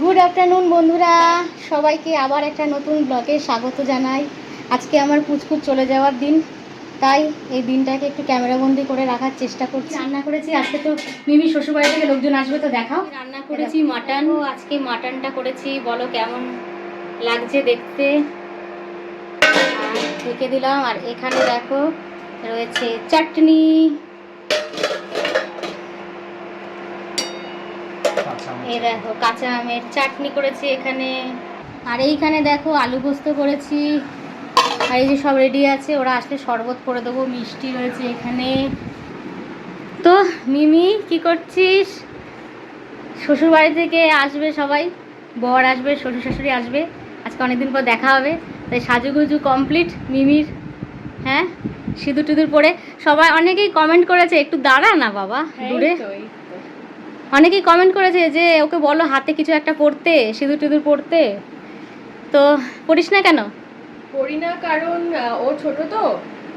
Good afternoon বন্ধুরা। সবাইকে আবার একটা নতুন ব্লগে স্বাগত জানাই। আজকে আমার পুচকুচ চলে যাওয়ার দিন তাই এই দিনটাকে একটু ক্যামেরাবন্দি করে রাখার চেষ্টা করছি। রান্না করেছি আজকে তো মিমি শ্বশুরবাড়ি থেকে লোকজন আসবে তো দেখাও। রান্না করেছি মাটন। আজকে মাটনটা করেছি বলো কেমন লাগছে দেখতে? ঢেকে দিলাম আর এখানে দেখো রয়েছে চাটনি। এই দেখো কাঁচা আমের চাটনি করেছি এখানে। আর এইখানে দেখো আলু পোস্ত করেছি। আর এই যে সব রেডি আছে ওরা আসলে শরবত করে দেবো মিষ্টি রয়েছে এখানে। তো মিমি কি করছিস? শ্বশুর বাড়ি থেকে আসবে সবাই বর আসবে শ্বশুর শাশুড়ি আসবে। আজকে অনেকদিন পর দেখা হবে তাই সাজুগুজু কমপ্লিট মিমির হ্যাঁ? সিঁদুর টিঁদুর পরে সবাই অনেকেই কমেন্ট করেছে একটু দাঁড়া না বাবা দূরে। অনেকেই কমেন্ট করেছে যে ওকে বলো হাতে কিছু একটা পরতে সিঁদুর টিঁদুর পরতে তো পড়িস না কেন? করি না কারণ ও ছোট তো।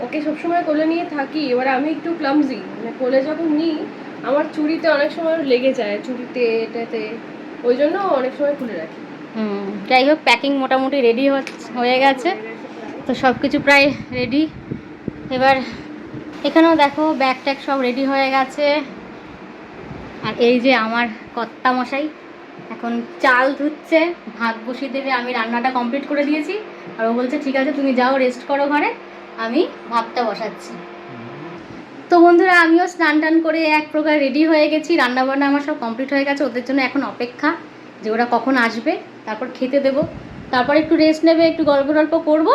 ওকে সবসময় কোলে নিয়ে থাকি। এবার আমি একটু ক্লামজি মানে কোলে যখন নিই আমার চুড়িতে অনেক সময় লেগে যায় চুড়িতে এটাতে। ওই জন্য অনেক সময় খুলে রাখি। হুম যাই হোক প্যাকিং মোটামুটি রেডি হয়ে গেছে। তো সব কিছু প্রায় রেডি এবার এখানেও দেখো ব্যাগ ট্যাগ সব রেডি হয়ে গেছে। আর এই যে আমার কর্তা মশাই এখন চাল ধুচ্ছে, ভাত বসিয়ে দেবে, আমি রান্নাটা কমপ্লিট করে দিয়েছি। আর ও বলছে, ঠিক আছে, তুমি যাও রেস্ট করো ঘরে, আমি ভাতটা বসাচ্ছি। তো বন্ধুরা, আমিও স্নান টান করে এক প্রকার রেডি হয়ে গেছি। রান্নাবান্না আমার সব কমপ্লিট হয়ে গেছে। ওদের জন্য এখন অপেক্ষা যে ওরা কখন আসবে, তারপর খেতে দেবো। তারপর একটু রেস্ট নেবে, একটু গল্প টল্প করব,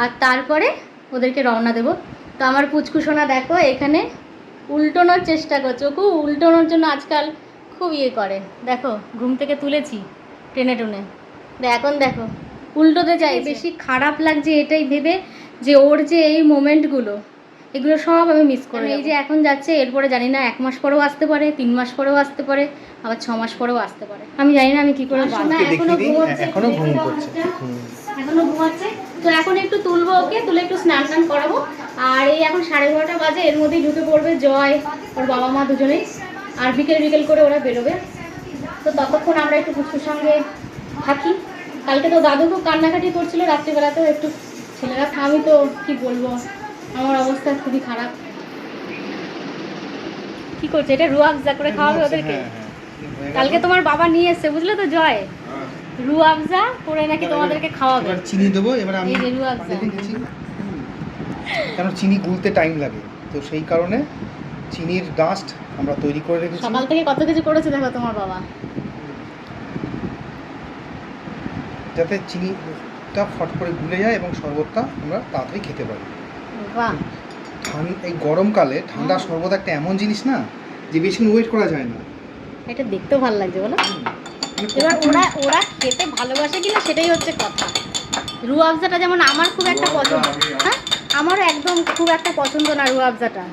আর তারপরে ওদেরকে রওনা দেবো। তো আমার পুচকুসোনা দেখো, এখানে উল্টোনোর চেষ্টা করছে। ওকে উল্টোনোর জন্য আজকাল খুব ইয়ে করে। দেখো ঘুম থেকে তুলেছি টেনে টুনে। এখন দেখো উল্টোতে চাই বেশি খারাপ লাগছে এটাই ভেবে যে ওর যে এই মোমেন্টগুলো এগুলো সব আমি মিস করি এই যে এখন যাচ্ছে এরপরে জানি না এক মাস পরেও আসতে পারে তিন মাস পরেও আসতে পারে আবার ছ মাস পরেও আসতে পারে। আমি জানি না আমি কি করে এখনও ঘুমোচ্ছে, এখনও ঘুম ঘুমোচ্ছে তো এখন একটু তুলবো ওকে তুলে একটু স্নান টান করাবো। আর এই এখন সাড়ে বারোটা বাজে এর মধ্যেই ঢুকে পড়বে জয় ওর বাবা মা দুজনেই। আর বিকেল বিকেল করে ওরা বেরোবে। তো ততক্ষণ আমরা একটু পুচকুর সঙ্গে থাকি। কালকে তো দাদু খুব কান্নাকাটি করছিল রাত্রিবেলাতেও একটু ছেলেরা আমি তো কি বলব আমার অবস্থা খুবই খারাপ। কি করছে? এটা রুয়াবজা করে খাওয়াবে ওদেরকে। হ্যাঁ, হ্যাঁ। কালকে তোমার বাবা নিয়ে এসছে বুঝলে তো জয়? রুয়াবজা করে নাকি তোমাদেরকে খাওয়াবে। এবার চিনি দেবো এবার আমি এই যে আফজা। কেন চিনি গুলতে টাইম লাগে তো সেই কারণে চিনির ডাস্ট আমরা তৈরি করে রেখেছি। সকাল থেকে কত কিছু করেছে দেখো তোমার বাবা? যাতে চিনিটা ফট করে গুলে যায় এবং শরবতটা আমরা তাড়াতাড়ি খেতে পারি। বাহ। এই গরমকালে ঠান্ডা শরবত একটা এমন জিনিস না যে বেশি ওয়েট করা যায় না। এটা দেখতেও ভালো লাগছে বলো। এবার ওরা ওরা খেতে ভালোবাসে কিনা সেটাই হচ্ছে কথা। রু আফজাটা যেমন আমার খুব একটা পছন্দ হ্যাঁ? আমারও একদম খুব একটা পছন্দ না রু আফজাটা।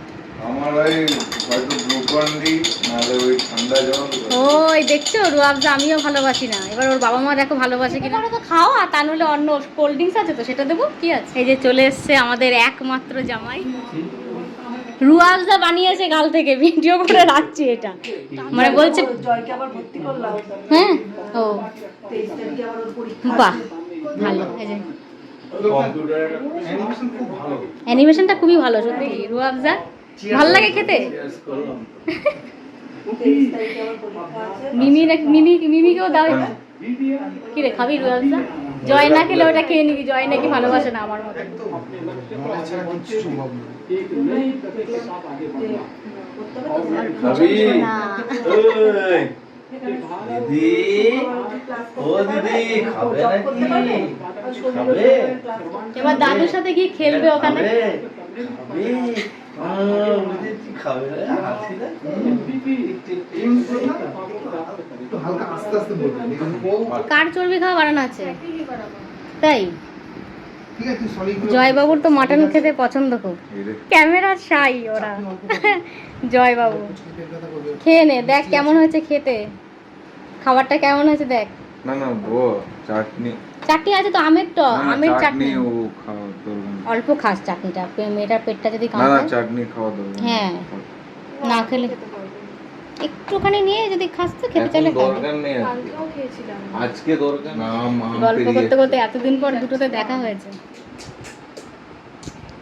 ওই দেখছ? রু আফজা আমিও ভালোবাসি না। এবার ওর বাবা মা দেখো ভালোবাসে কিনা। তো খাও আর তা অন্য কোল্ড ড্রিঙ্কস আছে তো সেটা দেবো? কি আছে? এই যে চলে এসছে আমাদের একমাত্র জামাই। রুয়াবজা বানিয়েছে গাল থেকে ভিডিও করে রাখছি এটা। মানে বলছে হ্যাঁ? ও। বাহ ভালো। এই যে কম্পিউটারে অ্যানিমেশন খুব ভালো। অ্যানিমেশনটা খুবই ভালো সত্যি। রুয়াবজা ভালো লাগে খেতে? মিমি না- মিমি মিমিকেও দাও কি রে খাবি রুয়াবজা জয় না খেলে ওটা খেয়ে নিবি জয় নাকি ভালোবাসে না আমার মতো দিদি ও দিদি খাবে নাকি খাবে এবার দাদুর সাথে গিয়ে খেলবে ওখানে খাবে খাবে হালকা আস্তে আস্তে বলবেন কার চর্বি খাওয়া বানানো আছে? তাই? ঠিক আছে সরি জয়বাবুর তো মাটন খেতে পছন্দ খুব। ক্যামেরা সাই ওরা। জয়বাবু। খেয়ে নে দেখ কেমন হয়েছে খেতে। খাবারটা কেমন হয়েছে দেখ। না না বো চাটনি। চাটনি আছে তো আমের তো আমের চাটনি ও খাওয়া অল্প খাস চাটনিটা পে- মেয়েটার পেটটা যদি না কামড় না চাটনি খাওয়া দরকার হ্যাঁ। না খেলে একটুখানি নিয়ে যদি খাস তো খেতে চাইলে খাবি। দরকার নেই আজকে। কালকেও খেয়েছিলাম। আজকে দরকার না মা গল্প করতে করতে এতদিন পর দুটোতে দেখা হয়েছে।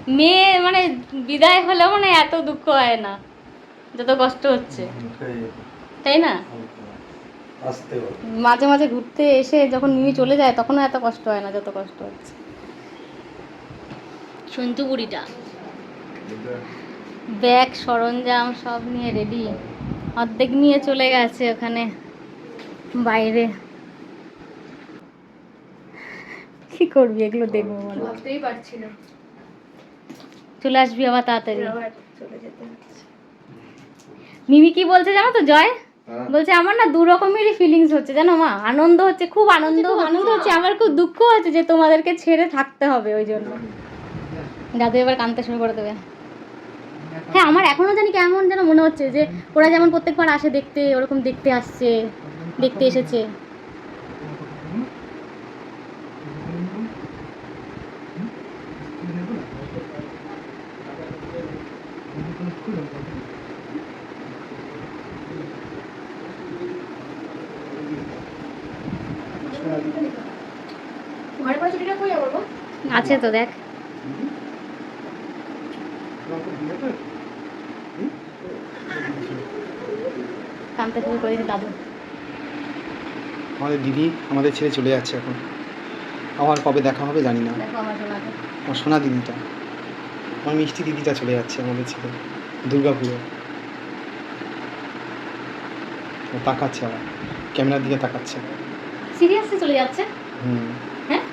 মেয়ে মানে বিদায় হলেও মানে এত দুঃখ হয় না যত কষ্ট হচ্ছে। তাই না? মাঝে মাঝে ঘুরতে এসে যখন মিমি চলে যায় তখনও এত কষ্ট হয় না যত কষ্ট হচ্ছে। সন্তু বুড়িটা। ব্যাগ সরঞ্জাম সব নিয়ে রেডি অর্ধেক নিয়ে চলে গেছে ওখানে বাইরে। কি করবি এগুলো দেখব বলো। ভাবতেই পারছি না। চলে আসবি আবার তাড়াতাড়ি। মিমি কি বলছে জানো তো জয়? হ্যাঁ। বলছে আমার না দু রকমেরই ফিলিংস হচ্ছে। জানো মা আনন্দ হচ্ছে খুব আনন্দ আনন্দ হচ্ছে আমার খুব দুঃখ হচ্ছে যে তোমাদেরকে ছেড়ে থাকতে হবে ওই জন্য। দাদু এবার কানতে শুরু করে দেবে। হ্যাঁ আমার এখনও জানি কেমন যেন মনে হচ্ছে যে ওরা যেমন প্রত্যেকবার আসে দেখতে ওরকম দেখতে আসছে দেখতে এসেছে? আছে তো দেখ কানতে শুরু করেছে দাদু আমাদের দিদি আমাদের ছেড়ে চলে যাচ্ছে এখন। আবার কবে দেখা হবে জানি না। আমার সোনা। দিদিটা। আমার মিষ্টি দিদিটা চলে যাচ্ছে আমাদের ছেলে দুর্গাপুরে। তাকাচ্ছে আবার ক্যামেরার দিকে তাকাচ্ছে। সিরিয়াসলি চলে যাচ্ছে? হুম। হ্যাঁ?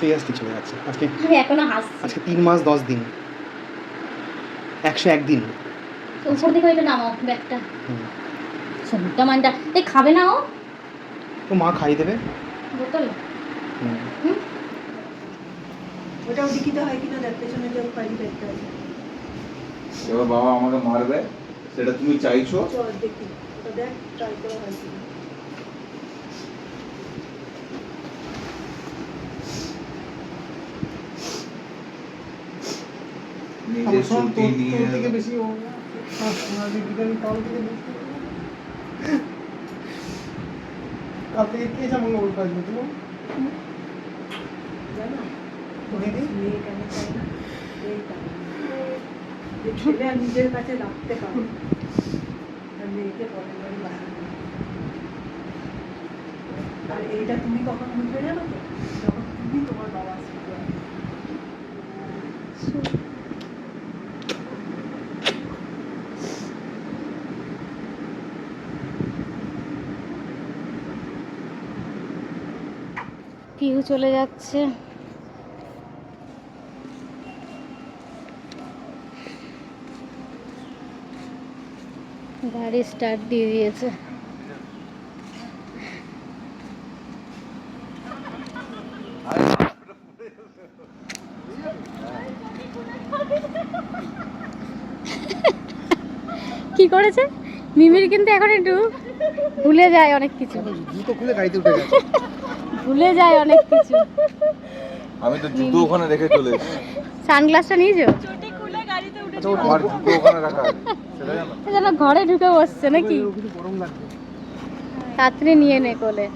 সিরিয়াসলি চলে যাচ্ছে। আজকে আমি এখনও হাসছি। আজকে তিন মাস দশ দিন। একশো একদিন। উপর দিকে ওইটা নামাও ব্যাগটা। হুম। সবটা মানটা এই খাবে না ও তো মা খাইয়ে দেবে বোতল হুম হুম ওটা ওদিকে হয় কিনা দেখ পেছনে যে পারি দেখতে আছে এবার বাবা আমাকে মারবে সেটা তুমি চাইছো চল দেখি ওটা দেখ ট্রাই করা হয় কিনা নিজের ছুটি নিয়ে বেশি কাল থেকে কে যেমন কাজবে তুমি জানো যে নিজের কাছে রাখতে পারে আর মেয়েকে পরের বাড়ি আর এইটা তুমি কখন বুঝবে জানো তো? যখন তুমি তোমার বাবা শিখবে পিহু চলে যাচ্ছে। গাড়ি স্টার্ট দিয়ে দিয়েছে। কি করেছে? মিমির কিন্তু এখন একটু ভুলে যায় অনেক কিছু। জুতো খুলে গাড়িতে উঠে গেছে। ভুলে যায় অনেক কিছু। আমি তো জুতো ওখানে রেখে চলে এসেছি। সানগ্লাসটা নিয়েছো আচ্ছা ওটা আমার জুতো ওখানে রাখা আছে। সেটা জানো যেন ঘরে ঢুকে বসছে নাকি? গরম লাগবে তাড়াতাড়ি নিয়ে নে কোলে।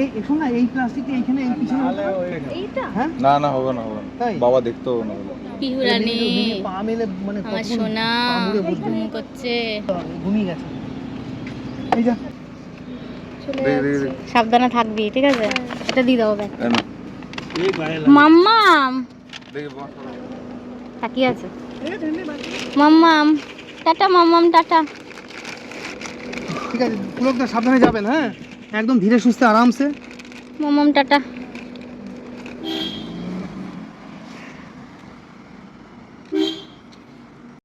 এই শোন না এই প্লাস্টিকটা এইখানে এই পিছনে হ্যাঁ? না না হবে না হবে না? বাবা দেখতেও না পিহুরানি। পা মেলে মানে আমার সোনা করছে। ঘুমিয়ে গেছে। এই যা। চলে যাচ্ছে। সাবধানে থাকবি ঠিক আছে? এটা দিয়ে দাও ব্যাগ মাম্মাম! থাকি তাকিয়ে আছে। মাম্মাম! টাটা মাম্মাম টাটা। ঠিক আছে পুলকদা সাবধানে যাবেন হ্যাঁ? একদম ধীরে সুস্থে আরামসে। মাম্মাম টাটা।